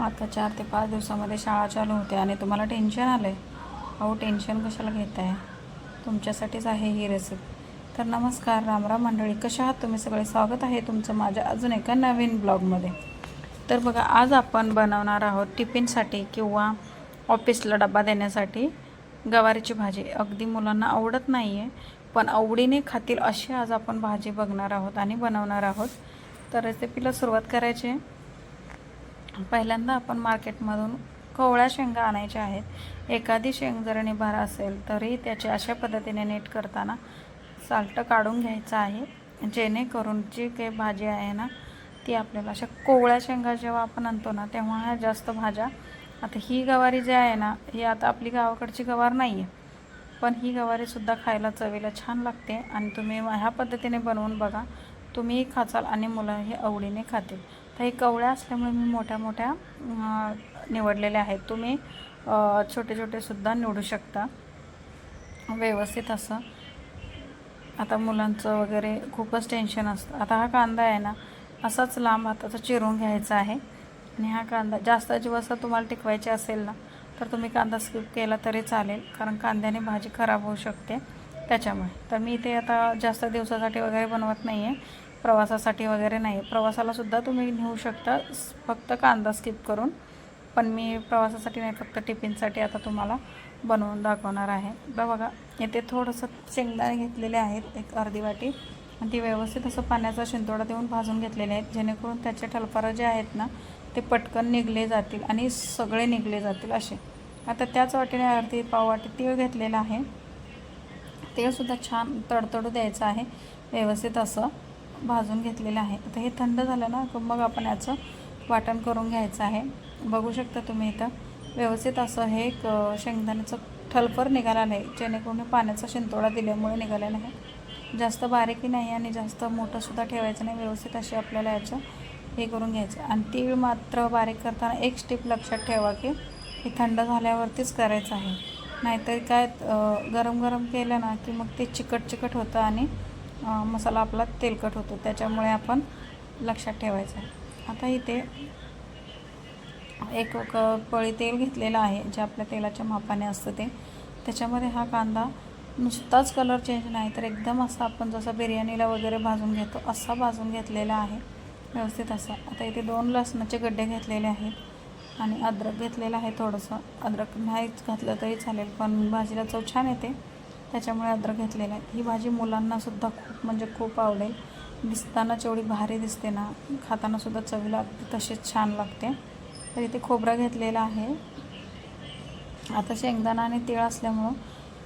आता चार ते पाच दिवसामध्ये शाळा चालू होते आणि तुम्हाला टेन्शन आलं आहे अहो टेन्शन कशाला घेत आहे तुमच्यासाठीच आहे ही रेसिपी तर नमस्कार रामराम मंडळी. कशा आहात तुम्ही? सगळे स्वागत आहे तुमचं माझ्या अजून एका नवीन ब्लॉगमध्ये. तर बघा आज आपण बनवणार आहोत टिफिनसाठी किंवा ऑफिसला डबा देण्यासाठी गवारीची भाजी. अगदी मुलांना आवडत नाही आहे पण आवडीने खातील अशी आज आपण भाजी बघणार आहोत आणि बनवणार आहोत. तर रेसिपीला सुरुवात करायची आहे. पहिल्यांदा आपण मार्केटमधून कोवळ्या शेंगा आणायच्या आहेत. एखादी शेंग जर निभार असेल तरी त्याचे अशा पद्धतीने नीट करताना साल्ट काढून घ्यायचं आहे. जेणेकरून जी काही भाजी आहे ना ती आपल्याला अशा कोवळ्या शेंगा जेव्हा आपण आणतो ना तेव्हा ह्या जास्त भाज्या आता ही गवारी जी आहे ना ही आता आपली गावाकडची गवार नाही आहे पण ही गवारीसुद्धा खायला चवीला छान लागते. आणि तुम्ही ह्या पद्धतीने बनवून बघा. तुम्हीही खाचाल आणि मुलं हे आवडीने खातील. तर हे कवळ्या असल्यामुळे मी मोठ्या मोठ्या निवडलेल्या आहेत. तुम्ही छोटे छोटेसुद्धा निवडू शकता. व्यवस्थित असं. आता मुलांचं वगैरे खूपच टेन्शन असतं. आता हा कांदा आहे ना असाच लांब हाताचा चिरून घ्यायचा आहे. आणि हा कांदा जास्त दिवस तुम्हाला टिकवायचे असेल ना तर तुम्ही कांदा स्किप केला तरी चालेल. कारण कांद्याने भाजी खराब होऊ शकते त्याच्यामुळे. तर मी ते आता जास्त दिवसासाठी वगैरे बनवत नाही आहे प्रवासासाठी वगैरे नाही. प्रवासालासुद्धा तुम्ही नेऊ शकता. फक्त कांदा स्किप करून. पण मी प्रवासासाठी नाही फक्त टिफिनसाठी आता तुम्हाला बनवून दाखवणार आहे. बघा येथे थोडंसं शेंगदाणे घेतलेले आहेत एक अर्धी वाटी. आणि ती व्यवस्थित असं पाण्याचा शिंतोडा देऊन भाजून घेतलेले आहेत. जेणेकरून त्याचे ठलफारं जे आहेत ना ते पटकन निघले जातील आणि सगळे निघले जातील असे. आता त्याच वाटीने अर्धी पाव वाटी तीळ घेतलेलं आहे. तेलसुद्धा छान तडतडू द्यायचं आहे. व्यवस्थित असं. भाजून घेतलेलं आहे. आता हे थंड झालं ना की मग आपण याचं वाटण करून घ्यायचं आहे. बघू शकता तुम्ही इथं. व्यवस्थित असं हे एक शेंगदाण्याचं ठलपर निघालेलं आहे जेणेकरून हे पाण्याचा शिंतोडा दिल्यामुळे निघालेला आहे. जास्त बारीकही नाही आणि जास्त मोठंसुद्धा ठेवायचं नाही. व्यवस्थित असे आपल्याला याचं हे करून घ्यायचं आणि तीळ मात्र बारीक करताना एक स्टेप लक्षात ठेवा की हे थंड झाल्यावरतीच करायचं आहे. नाहीतर काय गरम गरम केलं ना की मग ते चिकट चिकट होतं आणि मसाला आपला तेलकट होतो. त्याच्यामुळे आपण लक्षात ठेवायचं आहे. आता इथे एक क- पळी तेल घेतलेलं आहे जे आपल्या तेलाच्या मापाने असतं ते. त्याच्यामध्ये हा कांदा नुसताच कलर चेंज नाही तर एकदम असा आपण जसं बिर्याणीला वगैरे भाजून घेतो असा भाजून घेतलेला आहे. व्यवस्थित असा. आता इथे दोन लसणाचे गड्डे घेतलेले आहेत आणि अद्रक घेतलेलं आहे थोडंसं. अद्रक नाहीच घातलं तरी चालेल पण भाजीला चव छान येते. त्याच्यामुळे अद्रक घेतलेलं आहे. ही भाजी मुलांनासुद्धा खूप म्हणजे खूप आवडेल. दिसतानाच एवढी भारी दिसते ना. खातानासुद्धा चवीला अगदी तशीच छान लागते. तर इथे खोबरं घेतलेलं आहे. आता शेंगदाणा आणि तीळ असल्यामुळं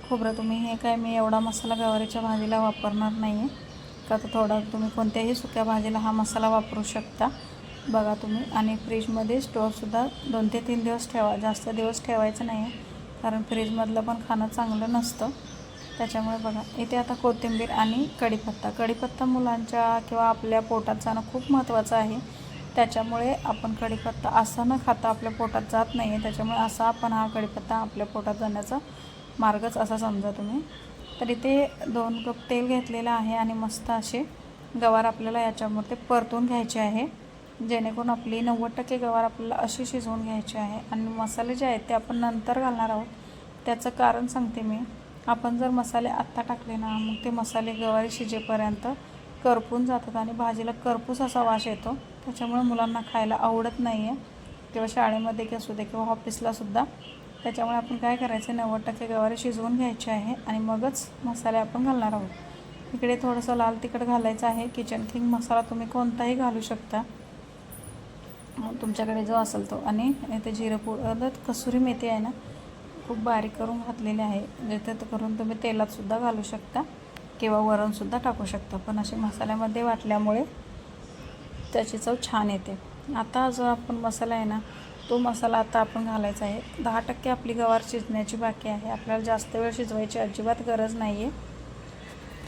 खोबरं तुम्ही हे काय मी एवढा मसाला गवारीच्या भाजीला वापरणार नाही आहे का तर थोडा तुम्ही कोणत्याही सुक्या भाजीला हा मसाला वापरू शकता. बघा तुम्ही. आणि फ्रीजमध्ये स्टोअरसुद्धा दोन ते तीन दिवस ठेवा. जास्त दिवस ठेवायचं नाही आहे कारण फ्रीजमधलं पण खाणं चांगलं नसतं. त्याच्यामुळे बघा इथे आता कोथिंबीर आणि कढीपत्ता. कढीपत्ता मुलांच्या किंवा आपल्या पोटात जाणं खूप महत्त्वाचं आहे. त्याच्यामुळे आपण कढीपत्ता असा न खाता आपल्या पोटात जात नाही आहे त्याच्यामुळे असा आपण हा कढीपत्ता आपल्या पोटात जाण्याचा मार्गच असा समजा तुम्ही. तर इथे दोन कप तेल घेतलेलं आहे आणि मस्त असे गवार आपल्याला याच्यामध्ये परतून घ्यायचे आहे. जेणेकरून आपली नव्वद टक्के गवार आपल्याला अशी शिजवून घ्यायची आहे. आणि मसाले जे आहेत ते आपण नंतर घालणार आहोत. त्याचं कारण सांगते मी. आपण जर मसाले आत्ता टाकले ना मग ते मसाले गवारी शिजेपर्यंत करपून जातात आणि भाजीला करपूस असा वास येतो. त्याच्यामुळे मुलांना खायला आवडत नाही आहे किंवा शाळेमध्ये की असू दे किंवा ऑफिसलासुद्धा त्याच्यामुळे आपण काय करायचं नव्वद टक्के गवारी शिजवून घ्यायची आहे आणि मगच मसाले आपण घालणार आहोत. इकडे थोडंसं लाल तिखट घालायचं आहे. किचन किंग मसाला तुम्ही कोणताही घालू शकता. तुमच्याकडे जो असेल तो. आणि इथे जिरं पूड कसुरी मेथी आहे ना खूप बारीक करून घातलेले आहे. जिथे करून तुम्ही तेलातसुद्धा घालू शकता किंवा वरणसुद्धा टाकू शकता. पण असे मसाल्यामध्ये वाटल्यामुळे त्याची चव छान येते. आता जो आपण मसाला आहे ना तो मसाला आता आपण घालायचा आहे. दहा टक्के आपली गवार शिजण्याची बाकी आहे. आपल्याला जास्त वेळ शिजवायची अजिबात गरज नाही आहे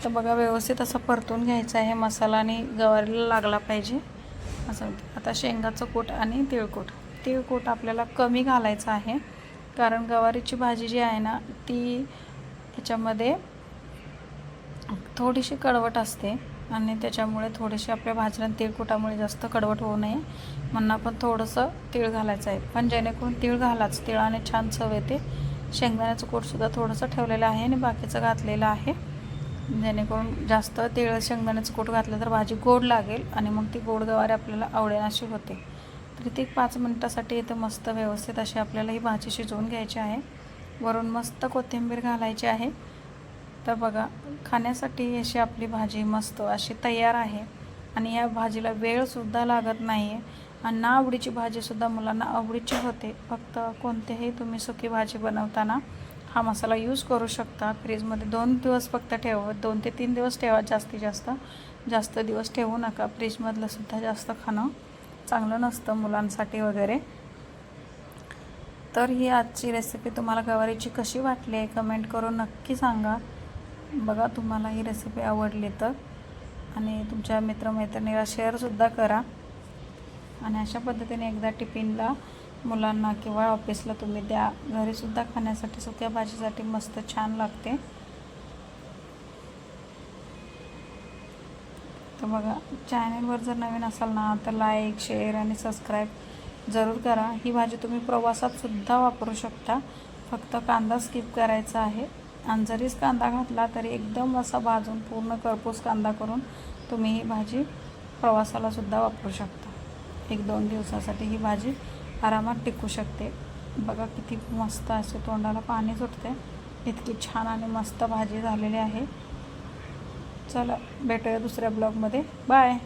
तर बघा व्यवस्थित असं परतून घ्यायचं आहे मसाला आणि गवारीला लागला पाहिजे. असं. आता शेंगाचं कूट आणि तिळकूट. तिळकूट आपल्याला कमी घालायचं आहे. कारण गवारीची भाजी जी आहे ना ती त्याच्यामध्ये थोडीशी कडवट असते आणि त्याच्यामुळे थोडेसे आपल्या भाजीला तिळकुटामुळे जास्त कडवट होऊ नये. म्हणून आपण थोडंसं तीळ घालायचं आहे. पण जेणेकरून तीळ घालाच. तिळाने छान चव येते. शेंगदाण्याचं कूटसुद्धा थोडंसं ठेवलेलं आहे आणि बाकीचं घातलेलं आहे. जेणेकरून जास्त तिळ शेंगदाण्याचं कूट घातलं तर भाजी गोड लागेल आणि मग ती गोड गवारी आपल्याला आवडेनाशी होते. प्रत्येक पाच मिनटासाठी इथं मस्त व्यवस्थित अशी आपल्याला ही भाजी शिजवून घ्यायची आहे. वरून मस्त कोथिंबीर घालायची आहे. तर बघा खाण्यासाठी अशी आपली भाजी मस्त अशी तयार आहे. आणि या भाजीला वेळसुद्धा लागत नाही आहे आणि ना आवडीची भाजीसुद्धा मुलांना आवडीची होते. फक्त कोणतेही तुम्ही सुकी भाजी बनवताना हा मसाला यूज करू शकता. फ्रीजमध्ये दोन दिवस फक्त ठेवा दोन ते तीन दिवस ठेवा. जास्तीत जास्त जास्त दिवस ठेवू नका. फ्रीजमधलंसुद्धा जास्त खाणं चांगलं नसतं मुलांसाठी वगैरे. तर ही आजची रेसिपी तुम्हाला गवारीची कशी वाटली आहे कमेंट करून नक्की सांगा. बघा तुम्हाला ही रेसिपी आवडली तर. आणि तुमच्या मित्रमैत्रिणीला शेअरसुद्धा करा. आणि अशा पद्धतीने एकदा टिफिनला मुलांना किंवा ऑफिसला तुम्ही द्या. घरीसुद्धा खाण्यासाठी सुक्या भाजीसाठी मस्त छान लागते. तर बघा चॅनलवर जर नवीन असाल ना तर लाईक शेअर आणि सबस्क्राईब जरूर करा. ही भाजी तुम्ही प्रवासातसुद्धा वापरू शकता. फक्त कांदा स्किप करायचा आहे. आणि जरीच कांदा घातला तरी एकदम असा भाजून पूर्ण करपूस कांदा करून तुम्ही ही भाजी प्रवासालासुद्धा वापरू शकता. एक दोन दिवसासाठी ही भाजी आरामात टिकू शकते. बघा किती मस्त असे तोंडाला पाणी सुटते इतकी छान आणि मस्त भाजी झालेली आहे. चला भेटूया दुसऱ्या ब्लॉगमध्ये. बाय.